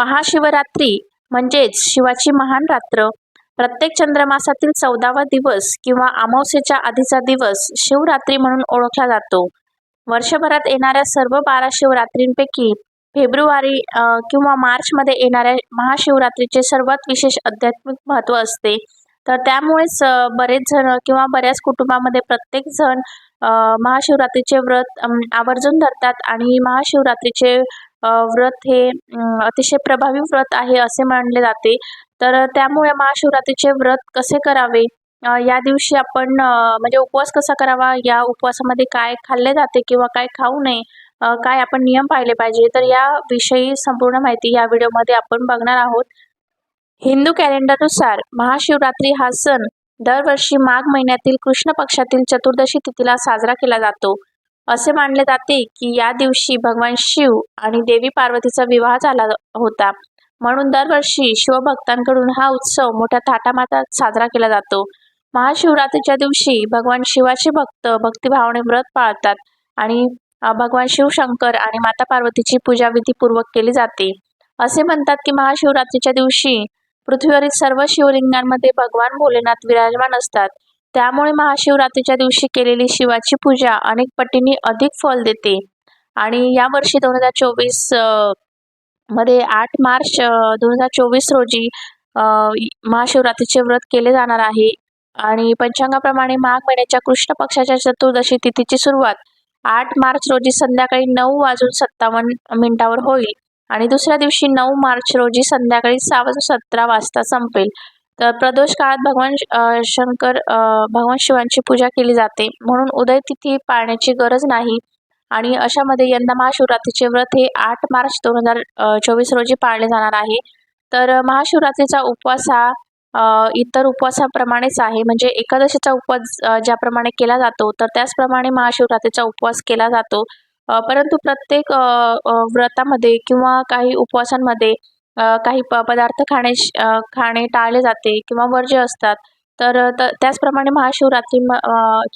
महाशिवरात्री म्हणजेच शिवाची महान रात्र. प्रत्येक चंद्रमासातील चौदावा दिवस किंवा अमावस्येच्या आधीचा दिवस शिवरात्री म्हणून ओळखला जातो. वर्षभरात येणाऱ्या सर्व बारा शिवरात्रींपैकी फेब्रुवारी किंवा मार्चमध्ये येणाऱ्या महाशिवरात्रीचे सर्वात विशेष आध्यात्मिक महत्त्व असते. तर त्यामुळेच बरेच जण किंवा बऱ्याच कुटुंबामध्ये प्रत्येक जण महाशिवरात्रीचे व्रत आवर्जून धरतात आणि महाशिवरात्रीचे व्रत हे अतिशय प्रभावी व्रत आहे असे मानले जाते. तर त्यामुळे महाशिवरात्रीचे व्रत कसे करावे? या दिवशी आपण म्हणजे उपवास कसा करावा? या उपवासामध्ये काय खाल्ले जाते किंवा काय खाऊ नये? काय आपण नियम पाहिले पाहिजे? तर याविषयी संपूर्ण माहिती या व्हिडिओमध्ये आपण बघणार आहोत. हिंदू कॅलेंडरनुसार महाशिवरात्री हा सण दरवर्षी माघ महिन्यातील कृष्ण पक्षातील चतुर्दशी तिथीला साजरा केला जातो. असे मानले जाते की या दिवशी भगवान शिव आणि देवी पार्वतीचा विवाह झाला होता. म्हणून दरवर्षी शिवभक्तांकडून हा उत्सव मोठ्या थाटामाटात साजरा केला जातो. महाशिवरात्रीच्या दिवशी भगवान शिवाचे भक्त भक्तिभावाने व्रत पाळतात आणि भगवान भगवान शिवशंकर आणि माता पार्वतीची पूजा विधीपूर्वक केली जाते. असे म्हणतात की महाशिवरात्रीच्या दिवशी पृथ्वीवरील सर्व शिवलिंगांमध्ये भगवान भोलेनाथ विराजमान असतात. त्यामुळे महाशिवरात्रीच्या दिवशी केलेली शिवाची पूजा अनेक पटींनी अधिक फल देते. आणि यावर्षी दोन हजार चोवीसमध्ये आठ मार्च दोन हजार चोवीस रोजी महाशिवरात्रीचे व्रत केले जाणार आहे. आणि पंचांगाप्रमाणे माघ महिन्याच्या कृष्ण पक्षाच्या चतुर्दशी तिथीची सुरुवात आठ मार्च रोजी संध्याकाळी नऊ वाजून सत्तावन्न मिनिटावर होईल. आणि दुसऱ्या दिवशी नऊ मार्च रोजी संध्याकाळी सहा वाजून सतरा वाजता संपेल. तर प्रदोष काळात भगवान शंकर भगवान शिवांची पूजा केली जाते. म्हणून उदय तिथी पाळण्याची गरज नाही. आणि अशामध्ये यंदा महाशिवरात्रीचे व्रत हे आठ मार्च दोन हजार चोवीस रोजी पाळले जाणार आहे. तर महाशिवरात्रीचा उपवास हा इतर उपवासाप्रमाणेच आहे. म्हणजे एकादशीचा उपवास ज्याप्रमाणे केला जातो तर त्याचप्रमाणे महाशिवरात्रीचा उपवास केला जातो. परंतु प्रत्येक व्रतामध्ये किंवा काही उपवासांमध्ये काही प पदार्थ खाणे खाणे टाळले जाते किंवा वर्ज्य असतात. तर त त्याचप्रमाणे महाशिवरात्री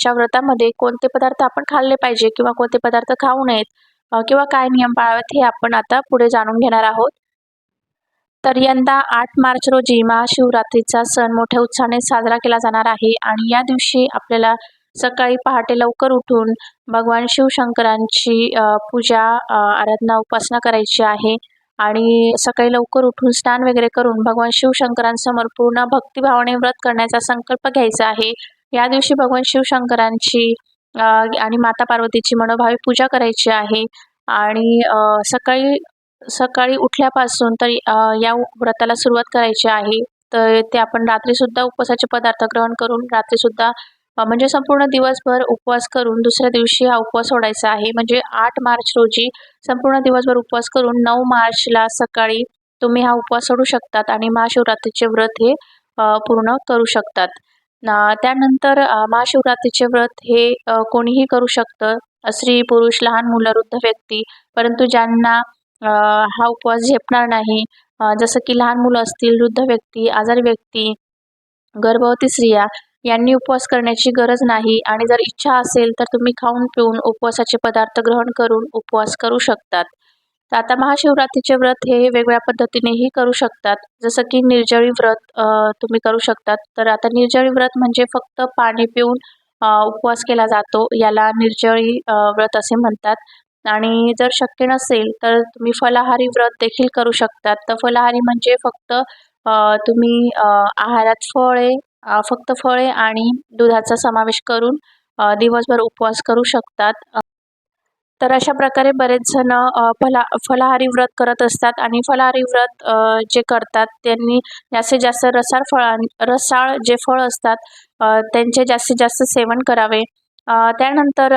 च्या व्रतामध्ये कोणते पदार्थ आपण खाल्ले पाहिजे किंवा कोणते पदार्थ खाऊ नयेत किंवा काय नियम पाळावेत हे आपण आता पुढे जाणून घेणार आहोत. तर यंदा आठ मार्च रोजी महाशिवरात्रीचा सण मोठ्या उत्साहाने साजरा केला जाणार आहे आणि या दिवशी आपल्याला सकाळी पहाटे लवकर उठून भगवान शिवशंकरांची पूजा आराधना उपासना करायची आहे. आणि सकाळी लवकर उठून स्नान वगैरे करून भगवान शिवशंकरांसमोर पूर्ण भक्तिभावाने व्रत करण्याचा संकल्प घ्यायचा आहे. या दिवशी भगवान शिवशंकरांची आणि माता पार्वतीची मनोभावी पूजा करायची आहे. आणि सकाळी सकाळी उठल्यापासून तर या व्रताला सुरुवात करायची आहे. तर ते आपण रात्रीसुद्धा उपवासाचे पदार्थ ग्रहण करून रात्रीसुद्धा म्हणजे संपूर्ण दिवसभर उपवास करून दुसऱ्या दिवशी हा उपवास सोडायचा आहे. म्हणजे आठ मार्च रोजी संपूर्ण दिवसभर उपवास करून नऊ मार्चला सकाळी तुम्ही हा उपवास सोडू शकतात आणि महाशिवरात्रीचे व्रत हे पूर्ण करू शकतात. त्यानंतर महाशिवरात्रीचे व्रत हे कोणीही करू शकतं. स्त्री पुरुष लहान मुलं वृद्ध व्यक्ती परंतु ज्यांना हा उपवास झेपणार नाही जसं की लहान मुलं असतील वृद्ध व्यक्ती आजारी व्यक्ती गर्भवती स्त्रिया यांनी उपवास करण्याची गरज नाही. आणि जर इच्छा असेल तर तुम्ही खाऊन पिऊन उपवासाचे पदार्थ ग्रहण करून उपवास करू शकतात. तर आता महाशिवरात्रीचे व्रत हे वेगवेगळ्या पद्धतीनेही करू शकतात. जसं की निर्जळी व्रत तुम्ही करू शकतात. तर आता निर्जळी व्रत म्हणजे फक्त पाणी पिऊन उपवास केला जातो. याला निर्जळी व्रत असे म्हणतात. आणि जर शक्य नसेल तर तुम्ही फलाहारी व्रत देखील करू शकतात. तर फलाहारी म्हणजे फक्त तुम्ही आहारात फळे फक्त फळे आणि दुधाचा समावेश करून दिवसभर उपवास करू शकतात. तर अशा प्रकारे बरेच जण फला फलाहारी व्रत करत असतात आणि फलाहारी व्रत जे करतात त्यांनी जास्तीत जास्त रसाळ फळां रसाळ जे फळ असतात त्यांचे जास्तीत जास्त सेवन करावे. त्यानंतर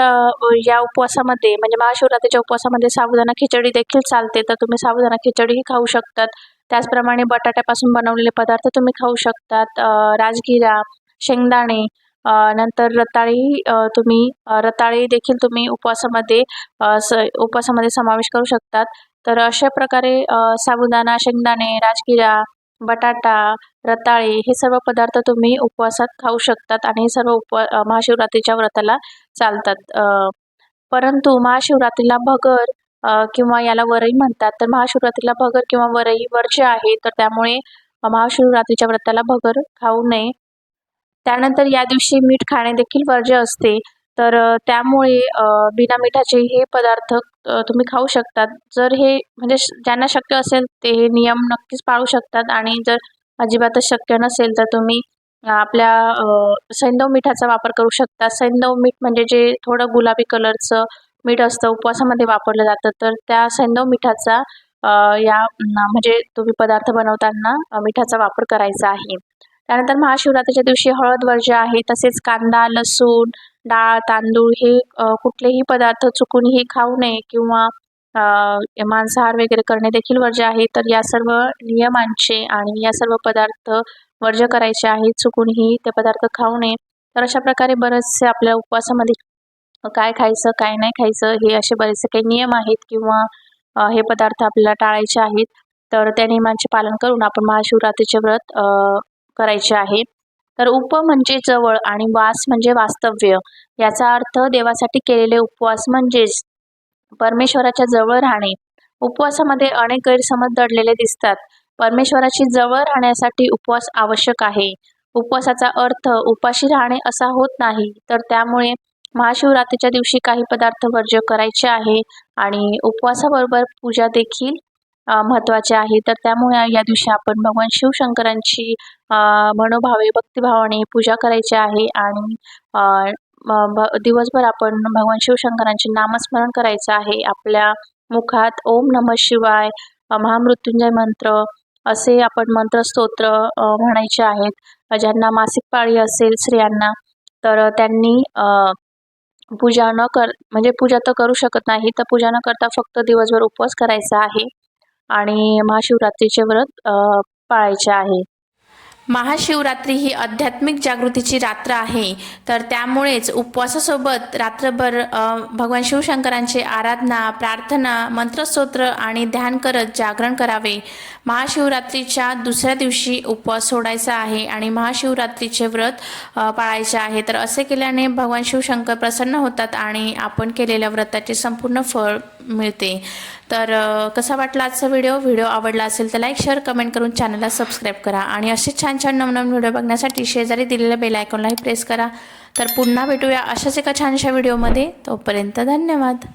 या उपवासामध्ये म्हणजे महाशिवरात्रीच्या उपवासामध्ये साबुदाणा खिचडी देखील चालते. तर तुम्ही साबुदाणा खिचडीही खाऊ शकतात. त्याचप्रमाणे बटाट्यापासून बनवलेले पदार्थ तुम्ही खाऊ शकतात. राजगिरा शेंगदाणे नंतर रताळी तुम्ही रताळी देखील तुम्ही उपवासामध्ये स उपवासामध्ये समावेश करू शकतात. तर अशा प्रकारे साबुदाणा शेंगदाणे राजगिरा बटाटा रताळे हे सर्व पदार्थ तुम्ही उपवासात खाऊ शकतात आणि हे सर्व उपवा महाशिवरात्रीच्या व्रताला चालतात. परंतु महाशिवरात्रीला भगर किंवा याला वरई म्हणतात. तर महाशिवरात्रीला भगर किंवा वरई वर्ज्य आहे तर त्यामुळे महाशिवरात्रीच्या व्रताला भगर खाऊ नये. त्यानंतर या दिवशी मीठ खाणे देखील वर्ज्य असते. तर त्यामुळे बिना मिठाचे हे पदार्थ तुम्ही खाऊ शकतात. जर हे म्हणजे श- ज्यांना शक्य असेल ते हे नियम नक्कीच पाळू शकतात. आणि जर अजिबातच शक्य नसेल तर तुम्ही आपल्या अ, सैंधव मिठाचा वापर करू शकता. सैंधव मीठ म्हणजे जे थोडं गुलाबी कलरचं मीठ असतं उपवासामध्ये वापरलं जातं. तर त्या सैंधव मिठाचा या म्हणजे तुम्ही पदार्थ बनवताना मिठाचा वापर करायचा आहे. त्यानंतर महाशिवरात्रीच्या दिवशी हळद वर्ज्य आहे. तसेच कांदा लसूण डाळ तांदूळ हे कुठलेही पदार्थ चुकूनही खाऊ नये किंवा मांसाहार वगैरे करणे देखील वर्ज्य आहे. तर या सर्व नियमांचे आणि या सर्व पदार्थ वर्ज्य करायचे आहे. चुकूनही ते पदार्थ खाऊ नये. तर अशा प्रकारे बरेचसे आपल्या उपवासामध्ये काय खायचं काय नाही खायचं हे असे बरेचसे काही नियम आहेत किंवा हे पदार्थ आपल्याला टाळायचे आहेत. तर त्या नियमांचे पालन करून आपण महाशिवरात्रीचे व्रत करायचे आहे. तर उप म्हणजे जवळ आणि वास म्हणजे वास्तव्य. याचा अर्थ देवासाठी केलेले उपवास म्हणजेच परमेश्वराच्या जवळ राहणे. उपवासामध्ये अनेक गैरसमज दडलेले दिसतात. परमेश्वराची जवळ राहण्यासाठी उपवास आवश्यक आहे. उपवासाचा अर्थ उपाशी राहणे असा होत नाही तर त्यामुळे महाशिवरात्रीच्या दिवशी काही पदार्थ वर्ज्य करायचे आहे आणि उपवासाबरोबर पूजा देखील महत्त्वाचे आहे. तर त्यामुळे या दिवशी आपण भगवान शिवशंकरांची मनोभावे भक्तिभावाने पूजा करायची आहे आणि भ दिवसभर आपण भगवान शिवशंकरांचे नामस्मरण करायचं आहे. आपल्या मुखात ओम नम शिवाय महामृत्युंजय मंत्र असे आपण मंत्रस्तोत्र म्हणायचे आहेत. ज्यांना मासिक पाळी असेल स्त्रियांना तर त्यांनी पूजा न कर म्हणजे पूजा तर करू शकत नाही तर पूजा न करता फक्त दिवसभर उपवास करायचा आहे. आणि महाशिवरात्रीचे व्रत पाळायचे आहे. महाशिवरात्री ही आध्यात्मिक जागृतीची रात्र आहे. तर त्यामुळेच उपवासासोबत रात्रभर भगवान शिवशंकरांची आराधना प्रार्थना मंत्रस्तोत्र आणि ध्यान करत जागरण करावे. महाशिवरात्रीच्या दुसऱ्या दिवशी उपवास सोडायचा आहे आणि महाशिवरात्रीचे व्रत पाळायचे आहे. तर असे केल्याने भगवान शिवशंकर प्रसन्न होतात आणि आपण केलेल्या व्रताचे संपूर्ण फळ मिळते. तर कसा वाटला आजचा व्हिडिओ? व्हिडिओ आवडला असेल तर लाईक शेअर कमेंट करून चॅनलला सबस्क्राईब करा आणि असे छान छान नवनवीन व्हिडिओ बघण्यासाठी शेजारी दिलेल्या बेल आयकॉनलाही प्रेस करा. तर पुन्हा भेटूया अशाच एका छानशा व्हिडिओमध्ये. तोपर्यंत धन्यवाद.